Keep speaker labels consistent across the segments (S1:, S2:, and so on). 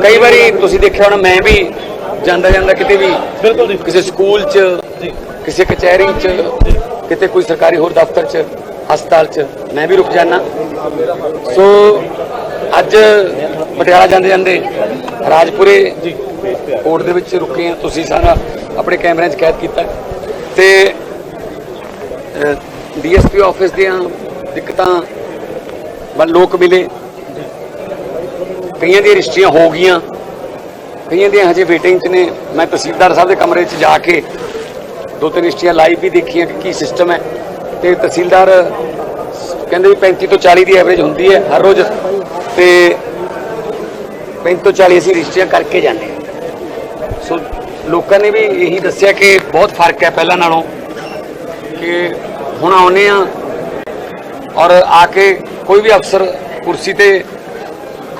S1: ਕਈ ਵਾਰੀ ਤੁਸੀਂ ਦੇਖਿਆ ਹੋਣਾ ਮੈਂ ਵੀ ਜਾਂਦਾ ਜਾਂਦਾ ਕਿਤੇ ਵੀ
S2: ਬਿਲਕੁਲ ਜੀ।
S1: ਕਿਸੇ ਸਕੂਲ 'ਚ ਕਿਸੇ ਕਚਹਿਰੀ 'ਚ ਕਿਤੇ ਕੋਈ ਸਰਕਾਰੀ ਹੋਰ ਦਫ਼ਤਰ 'ਚ ਹਸਪਤਾਲ 'ਚ ਮੈਂ ਵੀ ਰੁਕ ਜਾਣਾ ਸੋ ਅੱਜ ਪਟਿਆਲਾ ਜਾਂਦੇ ਜਾਂਦੇ ਰਾਜਪੁਰੇ ਕੋਰਟ ਦੇ ਵਿੱਚ ਰੁਕੇ ਆ ਤੁਸੀਂ ਸਾਰਾ ਆਪਣੇ ਕੈਮਰਿਆਂ 'ਚ ਕੈਦ ਕੀਤਾ। ਤੇ ਡੀਐਸਪੀ ਆਫਿਸ ਦੀਆਂ ਦਿੱਕਤਾਂ ਵੱਲ ਲੋਕ ਮਿਲੇ। ਕਈਆਂ ਦੀਆਂ ਰਜਿਸਟਰੀਆਂ ਹੋ ਗਈਆਂ। ਕਈਆਂ ਦੀਆਂ ਹਜੇ ਵੇਟਿੰਗ 'ਚ ਨੇ। ਮੈਂ ਤਹਿਸੀਲਦਾਰ ਸਾਹਿਬ ਦੇ ਕਮਰੇ 'ਚ ਜਾ ਕੇ ਦੋ ਤਿੰਨ ਰਜਿਸਟਰੀਆਂ ਲਾਈਵ ਵੀ ਦੇਖੀਆਂ ਕਿ ਕੀ ਸਿਸਟਮ ਹੈ। ਤੇ ਤਹਿਸੀਲਦਾਰ ਕਹਿੰਦੇ ਵੀ 35 ਤੋਂ 40 ਦੀ ਐਵਰੇਜ ਹੁੰਦੀ ਹੈ ਹਰ ਰੋਜ਼। ਤੇ 35 ਤੋਂ 40 ਅਸੀਂ ਰਜਿਸਟਰੀਆਂ ਕਰਕੇ ਜਾਂਦੇ ਹਾਂ। ਸੋ ਲੋਕਾਂ ਨੇ ਵੀ ਇਹੀ ਦੱਸਿਆ ਕਿ ਬਹੁਤ ਫ਼ਰਕ ਹੈ ਪਹਿਲਾਂ ਨਾਲੋਂ ਕਿ ਹੁਣ ਆਉਨੇ ਆ ਔਰ ਆ ਕੇ ਕੋਈ ਵੀ ਅਫਸਰ ਕੁਰਸੀ ਤੇ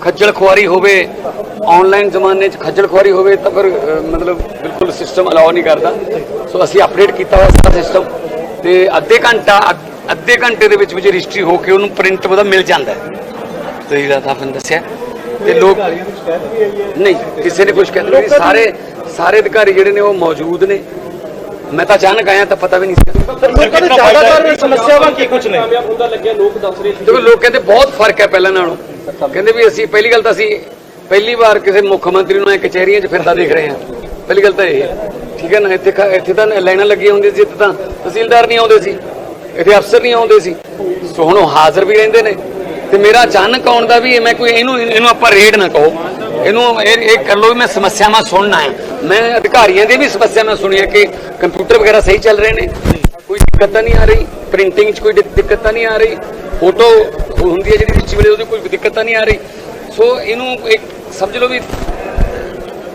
S1: ਖੱਜਲ ਖੁਆਰੀ ਹੋਵੇ ਆਨਲਾਈਨ ਜ਼ਮਾਨੇ 'ਚ ਖੱਜਲ ਖੁਆਰੀ ਹੋਵੇ ਤਾਂ ਫਿਰ ਮਤਲਬ ਬਿਲਕੁਲ ਸਿਸਟਮ ਅਲਾਉ ਨਹੀਂ ਕਰਦਾ। ਸੋ ਅਸੀਂ ਅਪਡੇਟ ਕੀਤਾ ਹੋਇਆ ਸਾਰਾ ਸਿਸਟਮ ਤੇ ਅੱਧੇ ਘੰਟਾ ਅੱਧ- ਘੰਟੇ ਦੇ ਵਿੱਚ ਵਿੱਚ ਰਜਿਸਟਰੀ ਹੋ ਕੇ ਉਹਨੂੰ ਪ੍ਰਿੰਟ ਉਹਦਾ ਮਿਲ ਜਾਂਦਾ ਹੈ। ਤੁਸੀਂ ਦਾ ਤਾਂ ਤੁਹਾਨੂੰ ਦੱਸਿਆ। ਤੇ ਲੋਕ ਨਹੀਂ ਕਿਸੇ ਨੇ ਕੁਝ ਕਹਿੰਦਾ ਸਾਰੇ ਸਾਰੇ ਅਧਿਕਾਰੀ ਜਿਹੜੇ ਨੇ ਉਹ ਮੌਜੂਦ ਨੇ। ਮੈਂ ਤਾਂ ਅਚਾਨਕ ਆਇਆ ਤਾਂ ਪਤਾ ਵੀ ਨਹੀਂ ਸੀ।
S2: ਲੋਕਾਂ ਦੇ ਜ਼ਿਆਦਾਤਰ ਸਮੱਸਿਆਵਾਂ ਕੀ ਕੁਝ ਨੇ?
S1: ਦੇਖੋ ਲੋਕ ਕਹਿੰਦੇ ਬਹੁਤ ਫ਼ਰਕ ਹੈ ਪਹਿਲਾਂ ਨਾਲੋਂ। ਕਹਿੰਦੇ ਵੀ ਅਸੀਂ ਪਹਿਲੀ ਗੱਲ ਤਾਂ ਅਸੀਂ ਪਹਿਲੀ ਵਾਰ ਕਿਸੇ ਮੁੱਖ ਮੰਤਰੀ ਨੂੰ ਐ ਕਚਹਿਰੀਆਂ 'ਚ ਫਿਰਦਾ ਦੇਖ ਰਹੇ ਹਾਂ। ਪਹਿਲੀ ਗੱਲ ਤਾਂ ਇਹ ਹੈ। ਠੀਕ ਹੈ ਨਾ? ਇੱਥੇ ਇੱਥੇ ਤਾਂ ਲਾਈਨਾਂ ਲੱਗੀਆਂ ਹੁੰਦੀਆਂ ਸੀ ਇੱਥੇ ਤਾਂ ਤਹਿਸੀਲਦਾਰ ਨਹੀਂ ਆਉਂਦੇ ਸੀ। ਇੱਥੇ ਅਫਸਰ ਨਹੀਂ ਆਉਂਦੇ ਸੀ। ਸੋ ਹੁਣ ਉਹ ਹਾਜ਼ਰ ਵੀ ਰਹਿੰਦੇ ਨੇ। ਤੇ ਮੇਰਾ ਅਚਾਨਕ ਆਉਣ ਦਾ ਵੀ ਇਹ ਮੈਂ ਕੋਈ ਇਹਨੂੰ ਇਹਨੂੰ ਆਪਾਂ ਰੇਡ ਨਾ ਕਹੋ। ਇਹਨੂੰ ਇਹ ਇਹ ਕਰ ਵੀ ਮੈਂ ਸਮੱਸਿਆਵਾਂ ਸੁਣਨਾ ਹੈ। ਮੈਂ ਅਧਿਕਾਰੀਆਂ ਦੀ ਵੀ ਸਮੱਸਿਆਵਾਂ ਸੁਣੀਆਂ ਕਿ ਕੰਪਿਊਟਰ ਵਗੈਰਾ ਸਹੀ ਚੱਲ ਰਹੇ ਨੇ? ਕੋਈ ਦਿੱਕਤ ਨਹੀਂ ਆ ਰਹੀ? ਪ੍ਰਿੰਟਿੰਗ 'ਚ ਕੋਈ ਦਿੱਕ- ਦਿੱਕਤ ਨਹੀਂ ਆ ਰਹੀ? ਫੋਟੋ ਹੁੰਦੀ ਹੈ ਜਿਹੜੀ ਵਿੱਚ ਵੇਲੇ, ਉਹਦੀ ਕੋਈ ਦਿੱਕਤ ਨਹੀਂ ਆ ਰਹੀ? ਸੋ ਇਹਨੂੰ ਇੱਕ ਸਮਝ ਲਓ ਵੀ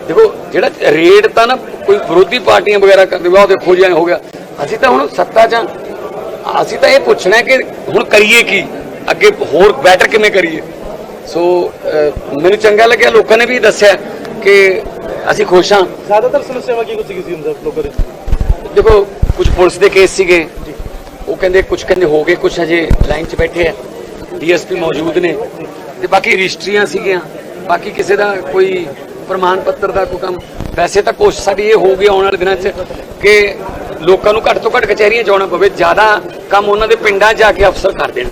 S1: ਦੇਖੋ, ਜਿਹੜਾ ਰੇਡ ਤਾਂ ਨਾ ਕੋਈ ਵਿਰੋਧੀ ਪਾਰਟੀਆਂ ਵਗੈਰਾ ਕਰਦੇ, ਵਾ ਉਹ ਦੇਖੋ ਜੀ ਹੋ ਗਿਆ। ਅਸੀਂ ਤਾਂ ਹੁਣ ਸੱਤਾ 'ਚ ਹਾਂ। ਅਸੀਂ ਤਾਂ ਇਹ ਪੁੱਛਣਾ ਕਿ ਹੁਣ ਕਰੀਏ ਕੀ? ਅੱਗੇ ਹੋਰ ਬੈਟਰ ਕਿਵੇਂ ਕਰੀਏ? ਸੋ ਮੈਨੂੰ ਚੰਗਾ ਲੱਗਿਆ, ਲੋਕਾਂ ਨੇ ਵੀ ਦੱਸਿਆ ਕਿ ਅਸੀਂ ਖੁਸ਼ ਹਾਂ।
S2: ਜ਼ਿਆਦਾਤਰ ਸਮੱਸਿਆਵਾਂ ਕੀ ਕੁਝ ਸੀ ਹੁੰਦੇ ਲੋਕਾਂ ਦੇ?
S1: ਦੇਖੋ ਕੁਝ ਪੁਲਿਸ ਦੇ ਕੇਸ ਸੀਗੇ। ਉਹ ਕਹਿੰਦੇ ਕੁਝ ਕਹਿੰਦੇ ਹੋ ਗਏ ਕੁਝ ਹਜੇ ਲਾਈਨ 'ਚ ਬੈਠੇ ਆ। ਡੀਐਸਪੀ ਮੌਜੂਦ ਨੇ। ਤੇ ਬਾਕੀ ਰਜਿਸਟਰੀਆਂ ਸੀਗੀਆਂ। ਬਾਕੀ ਕਿਸੇ ਦਾ ਕੋਈ ਪ੍ਰਮਾਣ ਪੱਤਰ ਦਾ ਕੋਈ ਕੰਮ। ਵੈਸੇ ਤਾਂ ਕੋਸ਼ਿਸ਼ ਸਾਡੀ ਇਹ ਹੋਊਗੀ ਆਉਣ ਵਾਲੇ ਦਿਨਾਂ 'ਚ ਕਿ ਲੋਕਾਂ ਨੂੰ ਘੱਟ ਤੋਂ ਘੱਟ ਕਚਹਿਰੀਆਂ ਜਾਣਾ ਪਵੇ। ਜ਼ਿਆਦਾ ਕੰਮ ਉਹਨਾਂ ਦੇ ਪਿੰਡਾਂ 'ਚ ਜਾ ਕੇ ਅਫਸਰ ਕਰ ਦੇਣ।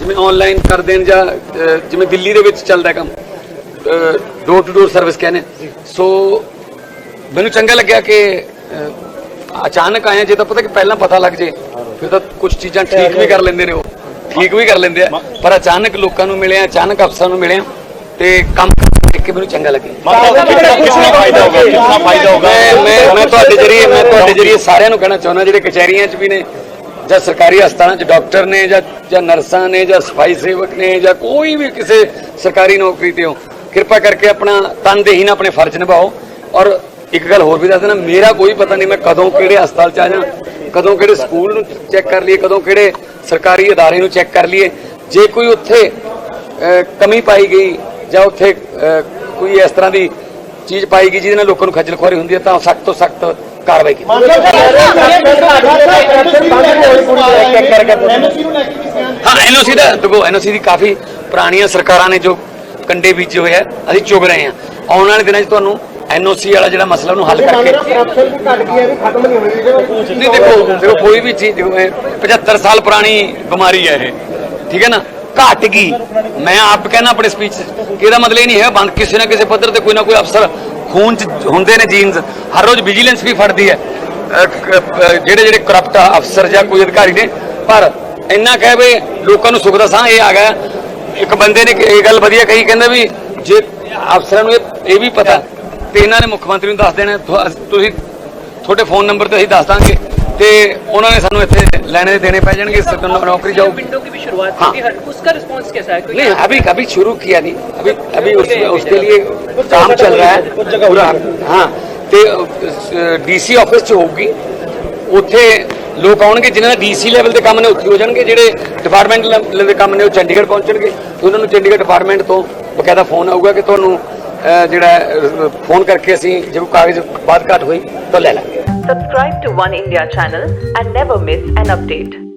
S1: ਜਿਵੇਂ ਆਨਲਾਈਨ ਕਰ ਦੇਣ ਜਾਂ ਜਿਵੇਂ ਦਿੱਲੀ ਦੇ ਵਿੱਚ ਚੱਲਦਾ ਕੰਮ। ਡੋਰ ਟੂ ਡੋਰ ਸਰਵਿਸ ਕਹਿੰਦੇ। ਸੋ ਮੈਨੂੰ ਚੰਗਾ ਲੱਗਿਆ ਕਿ ਅਚਾਨਕ ਆਏ ਜੇ ਤਾਂ ਪਤਾ ਕਿ ਪਹਿਲਾਂ ਪਤਾ ਲੱਗ ਜੇ ਫਿਰ ਤਾਂ ਕੁਝ ਚੀਜ਼ਾਂ ਠੀਕ ਵੀ ਕਰ ਲੈਂਦੇ ਨੇ ਉਹ। ਠੀਕ ਵੀ ਕਰ ਲੈਂਦੇ ਆ। ਪਰ ਅਚਾਨਕ ਲੋਕਾਂ ਨੂੰ ਮਿਲਿਆ ਅਚਾਨਕ ਅਫਸਰਾਂ ਨੂੰ ਮਿਲਿਆ ਤੇ ਕੰਮ ਦੇਖ ਕੇ ਮੈਨੂੰ ਚੰਗਾ ਲੱਗਿਆ
S2: ਕਿੰਨਾ ਫਾਇਦਾ ਹੋਗਾ ਕਿੰਨਾ ਫਾਇਦਾ ਹੋਗਾ
S1: ਮੈਂ ਮੈਂ ਮੈਂ ਤੁਹਾਡੇ ਜਰੀਏ ਮੈਂ ਤੁਹਾਡੇ ਜਰੀਏ ਸਾਰਿਆਂ ਨੂੰ ਕਹਿਣਾ ਚਾਹੁੰਦਾ ਜਿਹੜੇ ਕਚਹਿਰੀਆਂ 'ਚ ਵੀ ਨੇ ਜਾਂ ਸਰਕਾਰੀ ਹਸਪਤਾਲਾਂ 'ਚ ਡਾਕਟਰ ਨੇ ਜਾਂ ਜਾਂ ਨਰਸਾਂ ਨੇ ਜਾਂ ਸਫ਼ਾਈ ਸੇਵਕ ਨੇ ਜਾਂ ਕੋਈ ਵੀ ਕਿਸੇ ਸਰਕਾਰੀ ਨੌਕਰੀ ਤੇ ਹੋ ਕਿਰਪਾ ਕਰਕੇ ਆਪਣਾ ਤਨਦੇਹੀ ਨਾਲ ਆਪਣੇ ਫਰਜ਼ ਨਿਭਾਓ ਔਰ ਇੱਕ ਗੱਲ ਹੋਰ ਵੀ ਦੱਸ ਦੇਣਾ ਮੇਰਾ ਕੋਈ ਪਤਾ ਨਹੀਂ ਮੈਂ ਕਦੋਂ ਕਿਹੜੇ ਹਸਪਤਾਲ 'ਚ ਆ ਜਾਂ ਕਦੋਂ ਕਿਹੜੇ ਸਕੂਲ ਨੂੰ ਚੈੱਕ ਕਰ ਲਈਏ ਕਦੋਂ ਕਿਹੜੇ ਸਰਕਾਰੀ ਅਦਾਰੇ ਨੂੰ ਚੈੱਕ ਕਰ ਲਈਏ। ਜੇ ਕੋਈ ਉੱਥੇ ਕਮੀ ਪਾਈ ਗਈ ਜਾਂ ਉੱਥੇ ਕੋਈ ਇਸ ਤਰ੍ਹਾਂ ਦੀ ਚੀਜ਼ ਪਾਈ ਗਈ ਜਿਹਦੇ ਨਾਲ ਲੋਕਾਂ ਨੂੰ ਖੱਜਲ ਖੁਆਰੀ ਹੁੰਦੀ ਹੈ ਤਾਂ ਸਖਤ ਤੋਂ ਸਖਤ ਕਾਰਵਾਈ ਕੀਤੀ ਹਾਂ ਐਨਓਸੀ ਦਾ ਦੇਖੋ ਐਨਓਸੀ ਦੀ ਕਾਫੀ ਪੁਰਾਣੀਆਂ ਸਰਕਾਰਾਂ ਨੇ ਜੋ ਕੰਡੇ ਬੀਜੇ ਹੋਏ ਆ ਅਸੀਂ ਚੁਗ ਰਹੇ ਹਾਂ। ਆਉਣ ਵਾਲੇ ਦਿਨਾਂ 'ਚ ਤੁਹਾਨੂੰ ਐਨਓਸੀ ਵਾਲਾ ਜਿਹੜਾ ਮਸਲਾ ਉਹਨੂੰ ਹੱਲ ਕਰਕੇ। ਨਹੀਂ ਦੇਖੋ ਦੇਖੋ ਕੋਈ ਵੀ ਚੀਜ਼ ਦੇਖੋ ਇਹ 75 ਸਾਲ ਪੁਰਾਣੀ ਬਿਮਾਰੀ ਹੈ ਇਹ ਠੀਕ ਹੈ ਨਾ? ਘਟ ਗਈ ਮੈਂ ਆਪ ਕਹਿੰਦਾ ਆਪਣੇ ਸਪੀਚ ਕਿ ਇਹਦਾ ਮਤਲਬ ਇਹ ਨਹੀਂ ਹੈ ਬੰਦ ਕਿਸੇ ਨਾ ਕਿਸੇ ਪੱਧਰ ਤੇ ਕੋਈ ਨਾ ਕੋਈ ਅਫਸਰ ਖੂਨ ਚ ਹੁੰਦੇ ਨੇ ਜੀਨਸ ਹਰ ਰੋਜ਼ ਵਿਜੀਲੈਂਸ ਵੀ ਫੜਦੀ ਹੈ। ਜਿਹੜੇ ਜਿਹੜੇ ਕਰਪਟ ਅਫਸਰ ਜਾਂ ਕੋਈ ਅਧਿਕਾਰੀ ਨੇ ਪਰ ਇੰਨਾ ਕਹਿ ਵੀ ਲੋਕਾਂ ਨੂੰ ਸੁੱਖ ਦਾ ਸਾਹ ਇਹ ਆ ਗਿਆ। ਇੱਕ ਬੰਦੇ ਨੇ ਇਹ ਗੱਲ ਵਧੀਆ ਕਹੀ ਕਹਿੰਦਾ ਵੀ ਜੇ ਅਫਸਰਾਂ ਨੂੰ ਇਹ ਵੀ ਪਤਾ ਤੇ ਇਹਨਾਂ ਨੇ ਮੁੱਖ ਮੰਤਰੀ ਨੂੰ ਦੱਸ ਦੇਣਾ ਤੁਹਾ- ਤੁਸੀਂ ਤੁਹਾਡੇ ਫੋਨ ਨੰਬਰ ਤੇ ਅਸੀਂ ਦੱਸ ਦਾਂਗੇ ਤੇ ਉਹਨਾਂ ਨੇ ਸਾਨੂੰ ਇੱਥੇ ਲੈਣੇ ਦੇਣੇ ਪੈ ਜਾਣਗੇ ਸ- ਨੌ- नौकरी जाओ
S3: विंडो की भी शुरुआत
S1: हाँ।
S3: की थी हर उसका रिस्पांस कैसा है क्योंकि
S1: नहीं अभी अभी शुरू किया नहीं अभी अभी उस, उसके लिए काम चल रहा है पूरा हाँ ਤੇ ਡੀਸੀ ਆਫਿਸ ਚ ਹੋਊਗੀ ਉੱਥੇ ਲੋਕ ਆਉਣਗੇ ਜਿਨ੍ਹਾਂ ਦਾ ਡੀਸੀ ਲੈਵਲ ਦੇ ਕੰਮ ਨੇ ਉੱਥੇ ਹੋ ਜਾਣਗੇ ਜਿਹੜੇ ਡਿਪਾਰਟਮੈਂਟ ਲੈਵਲ ਦੇ ਕੰਮ ਨੇ ਉਹ ਚੰਡੀਗੜ੍ਹ ਪਹੁੰਚਣਗੇ ਤੇ ਉਹਨਾਂ ਨੂੰ ਚੰਡੀਗੜ੍ਹ ਡਿਪਾਰਟਮੈਂਟ ਤੋਂ ਬਕਾਇਦਾ ਫੋਨ ਆਊਗਾ ਕਿ ਤੁਹਾਨੂੰ ਅਹ, ਜਿਹੜਾ ਫੋਨ ਕਰਕੇ ਅਸੀਂ ਜਦੋਂ ਕਾਗਜ਼ ਬਾਤ ਘਾਟ ਹੋਈ ਤਾਂ ਲੈ ਲਾਂਗੇ
S4: subscribe to one India channel and never miss an update